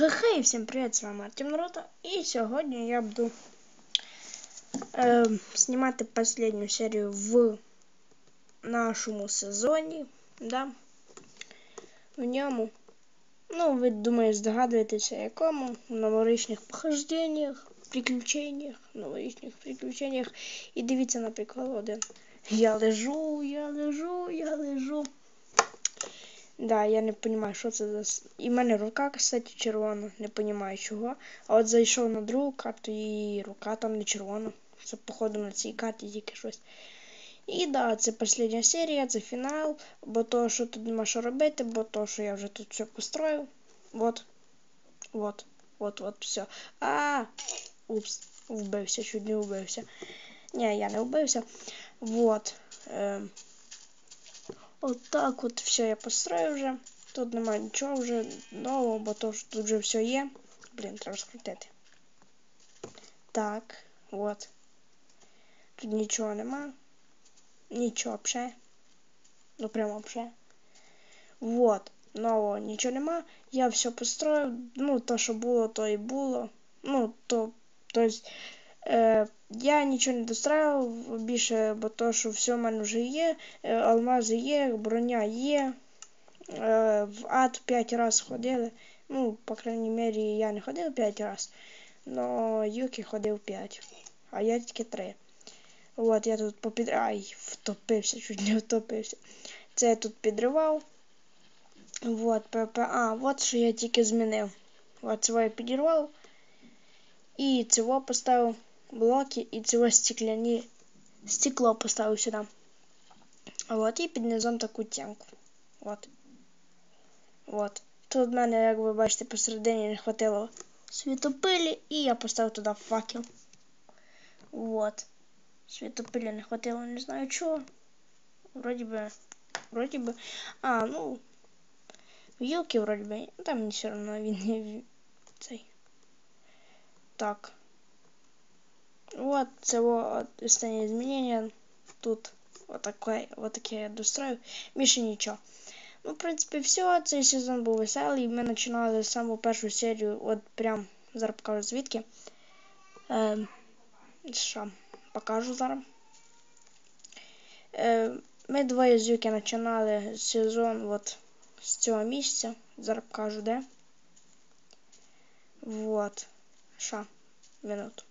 Хей, всім привіт, з вами Артем Наруто. І сьогодні я буду е, знімати останню серію в нашому сезоні. Да? В ньому, ну, ви думаю, здогадуєтеся, якому в новорічних похожденнях, приключеннях, новорічних приключеннях. І дивіться, наприклад, один. Я лежу, я лежу, я лежу. Да, я не розумію, що це за. І в мене рука, кстати, червона, не розумію чого. А от зайшов на другу карту і рука там не червона. Це, походу, на цій карті тільки щось. І да, це остання серія, це фінал, бо то, що тут нема що робити, бо то, що я вже тут все построїв. Вот. Вот. Вот, вот, все. А, упс, вбився, чуть не вбився. Ні, я не вбився. Вот. Ем. От так от все я построїв вже. Тут немає нічого вже нового, бо то, тут вже все є. Блін, треба скрутити. Так, от. Тут нічого нема. Нічого взагалі. Ну прямо взагалі. Вот. Нового нічого нема. Я все построїв. Ну, то, що було, то і було. Ну, то, то есть, е, я нічого не достроїв більше, бо то, що все в мене вже є. Е, Алмази є, броня є. Е, В ад 5 разів ходили. Ну, по крайній мірі, я не ходив 5 разів, но Юкі ходив 5, а я тільки 3. От я тут попід... Ай, втопився, чуть не втопився. Це я тут підривав. Вот, ПП. А, от що я тільки змінив. От цього я підірвав. І цього поставив блоки, і цього стекляні стекло поставив сюди. Вот, і під низом таку тямку. От. От. Тут в мене, як ви бачите, посередині не хватило світопилі, і я поставив туди факел. Вот. Світопилі не хватило, не знаю чого. Вроді би. Вроді би. А, ну. Вілки, вроді би. Там мені все одно він не в- цей. Так. Вот це вот останнє змінення. Тут вот таке, вот таке я достроїв. Більше нічого. Ну, в принципі, все. Цей сезон був веселий. Ми починали саму першу серію, от прям зараз покажу звідки. Е, покажу зараз. Е, ми двоє з Юки починали сезон от з цього місця. Зараз покажу де. Вот. Що, минуту.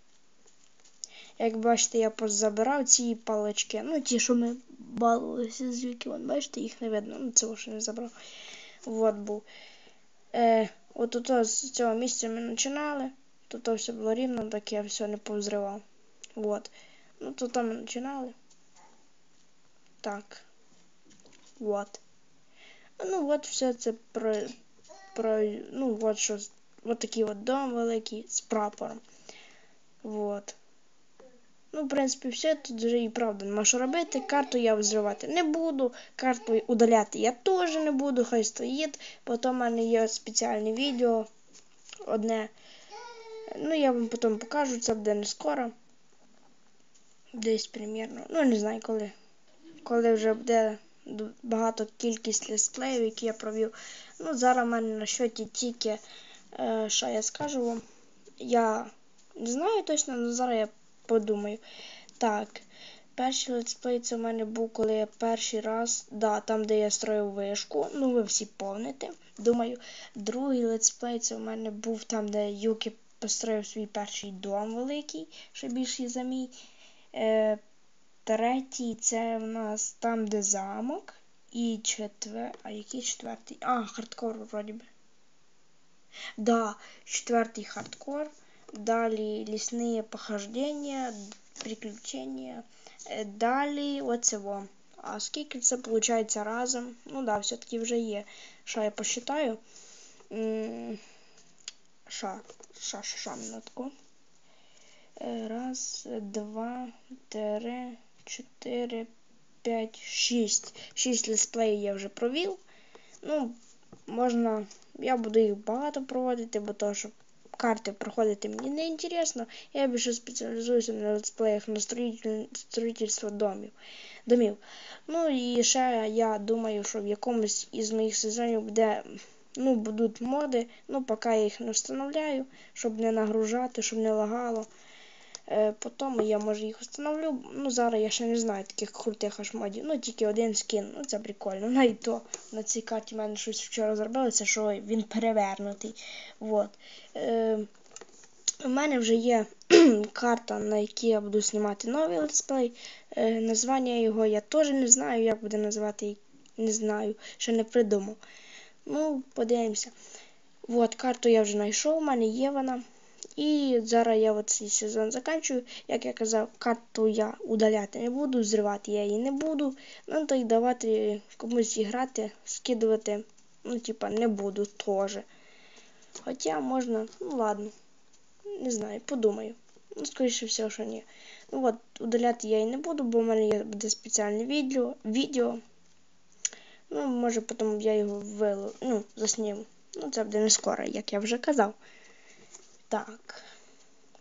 Як бачите, я позабирав ці палички. Ну, ті, що ми балувалися з Юкі, вон, бачите, їх не видно. Ну, цього ще не забрав. Вот був. Е, от тут з цього місця ми починали. Тут все було рівно, так я все не повзривав. Вот. Ну, тут ми починали. Так. Вот. Ну, от все це про. про ну, от що. От такий от дом великий з прапором. Вот. Ну, в принципі, все тут вже і правда нема що робити. Карту я взривати не буду, карту удаляти я теж не буду, хай стоїть. Потім в мене є спеціальне відео. Одне. Ну, я вам потім покажу, це буде не скоро. Десь примірно. Ну, не знаю коли. Коли вже буде багато кількість летсплеїв, які я провів. Ну, зараз в мене на щоті тільки, е, що я скажу вам. Я не знаю точно, але зараз я подумаю. Так, перший летсплей це в мене був, коли я перший раз, да, там, де я строїв вишку, ну ви всі помните, думаю. Другий летсплей це в мене був там, де Юкі построїв свій перший дом великий, ще більший за мій. Е, третій це в нас там, де замок. І четвер... А який четвертий? А, хардкор вроді би. Да, четвертий хардкор. Далі лісні похождення, приключення. Е, Далі оцево. А скільки це виходить разом? Ну да, все-таки вже є. Що я посчитаю? Ша, ша, ша, ша, минутку. Е, Раз, два, три, чотири, п'ять, шість. Шість летсплеїв я вже провів. Ну, можна. Я буду їх багато проводити, бо то, що карти проходити мені не інтересно. Я більше спеціалізуюся на летсплеях на строїтель- строїтельство домів. домів. Ну і ще я думаю, що в якомусь із моїх сезонів буде ну, будуть моди, ну, поки я їх не встановляю, щоб не нагружати, щоб не лагало. Е, Потім я може їх встановлю. Ну, зараз я ще не знаю таких крутих аж. Ну, тільки один скін. Ну, це прикольно. Ну і то на цій карті в мене щось вчора зробилося, що він перевернутий. Вот. Е, у мене вже є карта, на якій я буду знімати новий летсплей. Е, названня його я теж не знаю, як буде називати, не знаю, ще не придумав. Ну, подивимося. От, карту я вже знайшов, у мене є вона. І зараз я цей сезон закінчую. Як я казав, карту я удаляти не буду, зривати я її не буду. Ну, то й давати комусь грати, скидувати, ну, типа, не буду теж. Хоча можна, ну ладно, не знаю, подумаю. Ну, скоріше всього, що ні. Ну от, удаляти я її не буду, бо в мене є буде спеціальне відео. відео. Ну, може потім я його вилу, ну, засніму. Ну, це буде не скоро, як я вже казав. Так.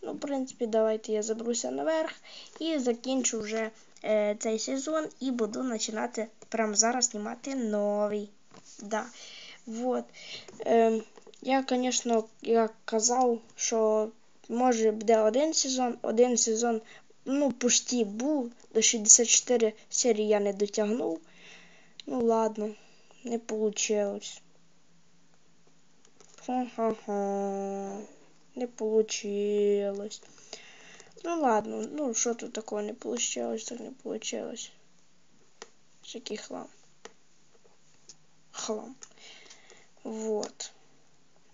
Ну, в принципі, давайте я заберуся наверх і закінчу вже е, цей сезон і буду починати прямо зараз знімати новий. Да. Вот. Е, я, звісно, я казав, що може буде один сезон, один сезон, ну, почти був, до 64 серії я не дотягнув. Ну ладно, не получилось. Ха-ха-ха не получилось. Ну ладно, ну что тут такого не получилось, так не получилось. Всякий хлам. Хлам. Вот.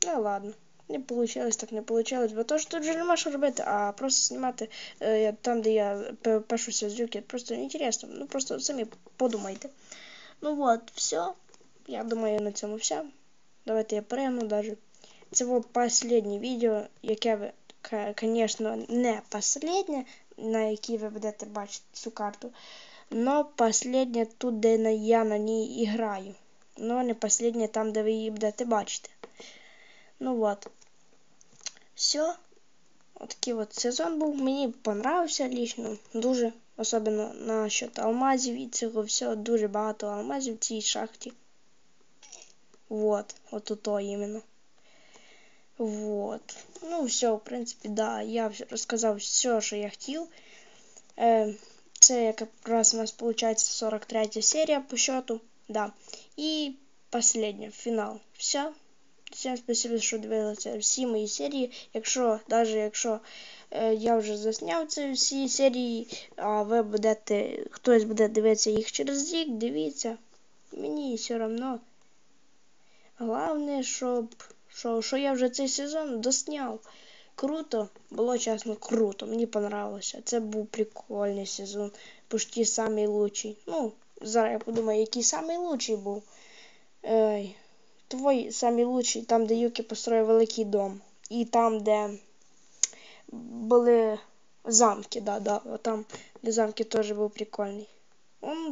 Ну ладно. Не получилось, так не получилось, бо то що тут вже нема що робити, а просто знімати е, там, де я пишуся з люки, просто інтересно. Ну просто самі подумайте. Ну вот, все. Я думаю, на цьому все. Давайте я перейму даже. Це було останнє відео, яке ви, звісно, не останнє, на якій ви будете бачити цю карту. Но останнє тут, де я на ній граю. Но не останнє там, де ви її будете бачити. Ну от. Все. Отакий от сезон був. Мені понравився лично. Дуже. Особливо насчет алмазів і цього всього. Дуже багато алмазів в цій шахті. Вот. От то іменно. Вот. Ну, все, в принципі, да, я розказав все, що я хотів. Е, Це якраз у нас виходить 43 серія по счету. Да. І последня, фінал. Все. Всім спасибо, що дивилися всі мої серії. Якщо, навіть якщо е, я вже засняв ці всі серії, а ви будете, хтось буде дивитися їх через рік, дивіться. Мені все одно. Головне, щоб що що я вже цей сезон досняв. Круто, було чесно, круто. Мені понравилося. Це був прикольний сезон. Почти самий лучший. Ну, зараз я подумаю, який самий лучший був. Ей, Твой самий лучший, там, де Юки построїв великий дом. І там, де були замки, да, да. Там, де замки теж був прикольний.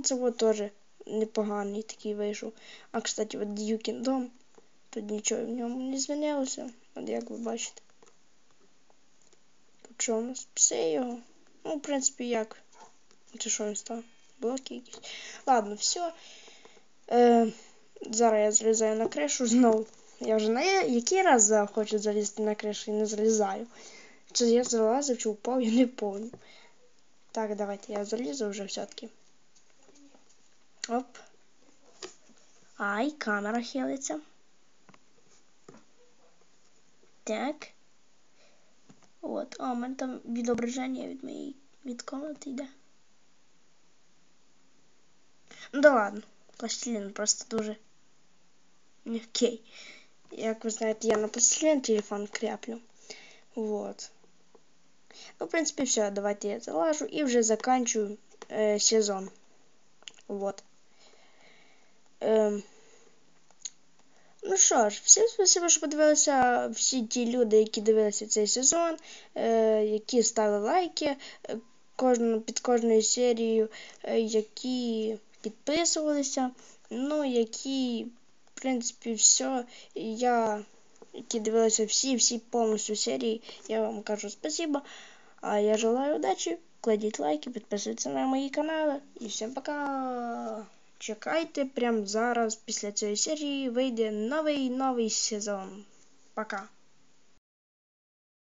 Це вот теж непоганий такий вийшов. А, кстати, от Юкін дом. Тут нічого в ньому не змінилося. От як ви бачите. Тут що у нас? Все його. Ну, в принципі, як. Це що він став? Блоки якісь. Ладно, все. Е, Зараз я залізаю на кришу знову. Я вже на який раз хочу залізти на кришу і не залізаю. Чи я залазив, чи упав, я не помню. Так, давайте я залізу вже все-таки. Оп. Ай, камера хилиться. Так. От. А, у мене там відображення від моєї від комнати йде. Ну да ладно. Пластилін просто дуже мягкий. Як ви знаєте, я на пластилін телефон кряплю. Вот. Ну, в принципе, все. Давайте я залажу и уже заканчиваю э, сезон. Вот. Що ж, всім спасибо, що подивилися всі ті люди, які дивилися цей сезон, е, які ставили лайки е, під кожною серією, е, які підписувалися, ну, які, в принципі, все. Я, які дивилися всі-всі повністю серії, я вам кажу спасибо. А я желаю удачі, кладіть лайки, підписуйтесь на мої канали. І всім пока! Чекайте прямо зараз. Після цієї серії вийде новий новий сезон. Пока.